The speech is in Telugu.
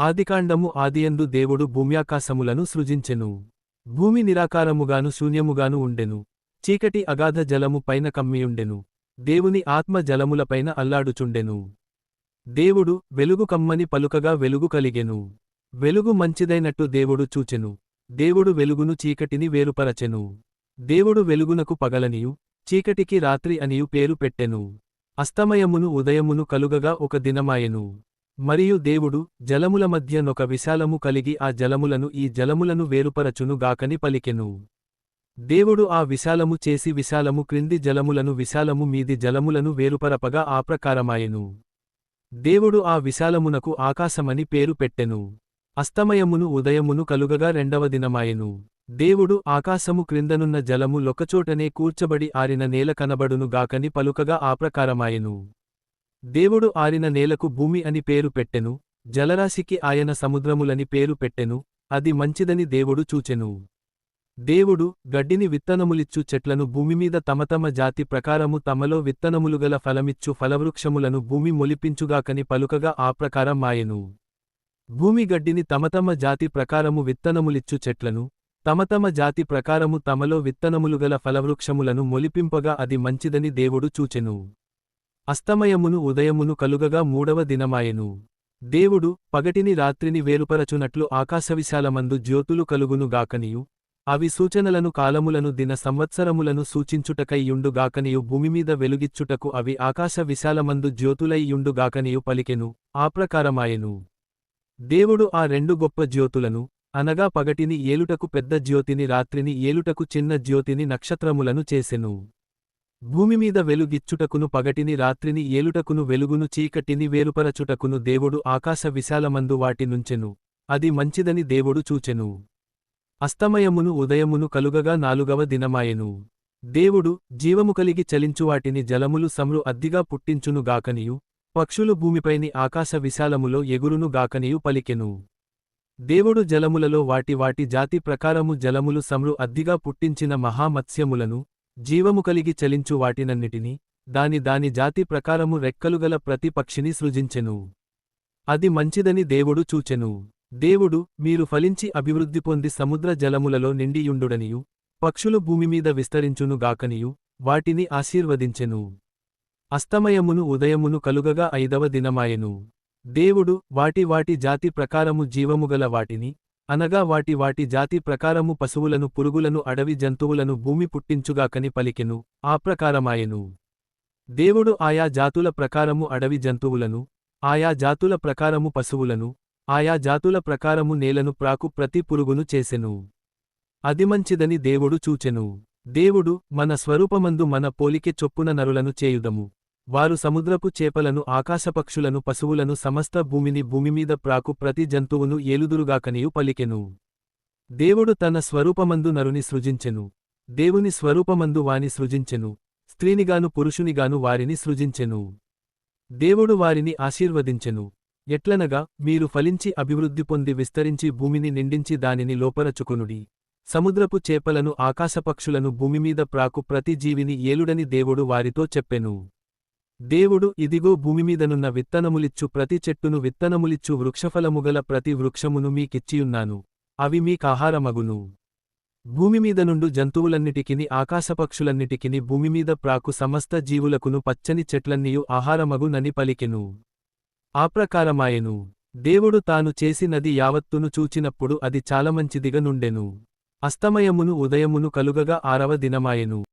ఆదికాండము ఆదియందు దేవుడు భూమ్యాకాశములను సృజించెను. భూమి నిరాకారముగాను శూన్యముగాను ఉండెను. చీకటి అగాధ జలము పైన కమ్మియుండెను. దేవుని ఆత్మ జలములపైన అల్లాడుచుండెను. దేవుడు వెలుగు కమ్మని పలుకగా వెలుగు కలిగెను. వెలుగు మంచిదైనట్టు దేవుడు చూచెను. దేవుడు వెలుగును చీకటిని వేరుపరచెను. దేవుడు వెలుగునకు పగలనియు చీకటికి రాత్రి అనియు పేరు పెట్టెను. అస్తమయమును ఉదయమును కలుగగా ఒక దినమాయెను. మరియు దేవుడు జలముల మధ్య నొక విశాలము కలిగి ఆ జలములను ఈ జలములను వేరుపరచును గాకని పలికెను. దేవుడు ఆ విశాలము చేసి విశాలము క్రింది జలములను విశాలము మీది జలములను వేరుపరపగా ఆప్రకారమాయెను దేవుడు ఆ విశాలమునకు ఆకాశమని పేరు పెట్టెను. అస్తమయమును ఉదయమును కలుగగా రెండవ దినమాయెను. దేవుడు ఆకాశము క్రిందనున్న జలము లొకచోటనే కూర్చబడి ఆరిన నేల కనబడును గాకని పలుకగా ఆప్రకారమాయెను దేవుడు ఆరిన నేలకు భూమి అని పేరు పెట్టెను జలరాశికి ఆయన సముద్రములని పేరు పెట్టెను అది మంచిదని దేవుడు చూచెను. దేవుడు గడ్డిని విత్తనములిచ్చు చెట్లను భూమిమీద తమతమ జాతి ప్రకారము తమలో విత్తనములుగల ఫలమిచ్చు ఫలవృక్షములను భూమి మొలిపించుగాకని పలుకగా ఆ ప్రకారం మాయెను. భూమి గడ్డిని తమ జాతి ప్రకారము విత్తనములిచ్చు చెట్లను తమతమ జాతి ప్రకారము తమలో విత్తనములుగల ఫలవృక్షములను మొలిపింపగా అది మంచిదని దేవుడు చూచెను. అస్తమయమును ఉదయమును కలుగగా మూడవ దినమాయెను. దేవుడు పగటిని రాత్రిని వేరుపరచునట్లు ఆకాశవిశాలమందు జ్యోతులు కలుగును గాకనియు. అవి సూచనలను కాలములను దిన సంవత్సరములను సూచించుటకైయుండు గాకనియు. భూమిమీద వెలుగిచ్చుటకు అవి ఆకాశ విశాలమందు జ్యోతులై పలికెను. ఆప్రకారమాయెను దేవుడు ఆ రెండు గొప్ప జ్యోతులను అనగా పగటిని ఏలుటకు పెద్ద జ్యోతిని రాత్రిని ఏలుటకు చిన్న జ్యోతిని నక్షత్రములను చేసెను. భూమిమీద వెలుగిచ్చుటకును పగటిని రాత్రిని ఏలుటకును వెలుగును చీకటిని వేరుపరచుటకును దేవుడు ఆకాశ విశాలమందు వాటి నుంచెను. అది మంచిదని దేవుడు చూచెను. అస్తమయమును ఉదయమును కలుగగా నాలుగవ దినమాయెను. దేవుడు జీవము కలిగి చలించువాటిని జలములు సమ్రు అద్దిగా పుట్టించును గాకనియు. పక్షులు భూమిపైని ఆకాశ విశాలములో ఎగురును గాకనియు పలికెను. దేవుడు జలములలో వాటి వాటి జాతి ప్రకారము జలములు సమ్రు అద్దిగా పుట్టించిన మహామత్స్యములను జీవము కలిగి చలించు వాటినన్నిటినీ దాని దాని జాతి ప్రకారము రెక్కలుగల ప్రతి పక్షిని సృజించెను. అది మంచిదని దేవుడు చూచెను. దేవుడు మీరు ఫలించి అభివృద్ధి పొంది సముద్ర జలములలో నిండియుండుడనియు పక్షులు భూమిమీద విస్తరించును గాకనియు వాటిని ఆశీర్వదించెను. అస్తమయమును ఉదయమును కలుగగా ఐదవ దినమాయెను. దేవుడు వాటి వాటి జాతి ప్రకారము జీవముగల వాటిని అనగా వాటి వాటి జాతి ప్రకారము పశువులను పురుగులను అడవి జంతువులను భూమి పుట్టించుగాకని పలికెను ఆప్రకారమాయెను దేవుడు ఆయా జాతుల ప్రకారము అడవి జంతువులను ఆయా జాతుల ప్రకారము పశువులను ఆయా జాతుల ప్రకారము నేలను ప్రాకు ప్రతి పురుగును చేసెను. అది మంచిదని దేవుడు చూచెను. దేవుడు మన స్వరూపమందు మన పోలికె చొప్పున నరులను చేయుదము. వారు సముద్రపు చేపలను ఆకాశపక్షులను పశువులను సమస్త భూమిని భూమిమీద ప్రాకు ప్రతి జంతువును ఏలుదురుగాకనియు పలికెను. దేవుడు తన స్వరూపమందు నరుని సృజించెను. దేవుని స్వరూపమందు వాని సృజించెను. స్త్రీనిగాను పురుషునిగాను వారిని సృజించెను. దేవుడు వారిని ఆశీర్వదించెను. ఎట్లనగా మీరు ఫలించి అభివృద్ధి పొంది విస్తరించి భూమిని నిండించి దానిని లోపరచుకునుడి. సముద్రపు చేపలను ఆకాశపక్షులను భూమిమీద ప్రాకు ప్రతి జీవిని ఏలుడని దేవుడు వారితో చెప్పెను. దేవుడు ఇదిగో భూమిమీదనున్న విత్తనములిచ్చు ప్రతి చెట్టును విత్తనములిచ్చు వృక్షఫలముగల ప్రతి వృక్షమును మీకిచ్చియున్నాను. అవి మీకాహారమగును. భూమిమీదనుండు జంతువులన్నిటికిని ఆకాశపక్షులన్నిటికిని భూమిమీద ప్రాకు సమస్త జీవులకును పచ్చని చెట్లన్నీయు ఆహారమగునని పలికెను. ఆప్రకారమాయెను దేవుడు తాను చేసినది యావత్తును చూచినప్పుడు అది చాలమంచిదిగా నుండెను అస్తమయమును ఉదయమును కలుగగా ఆరవ దినమాయెను.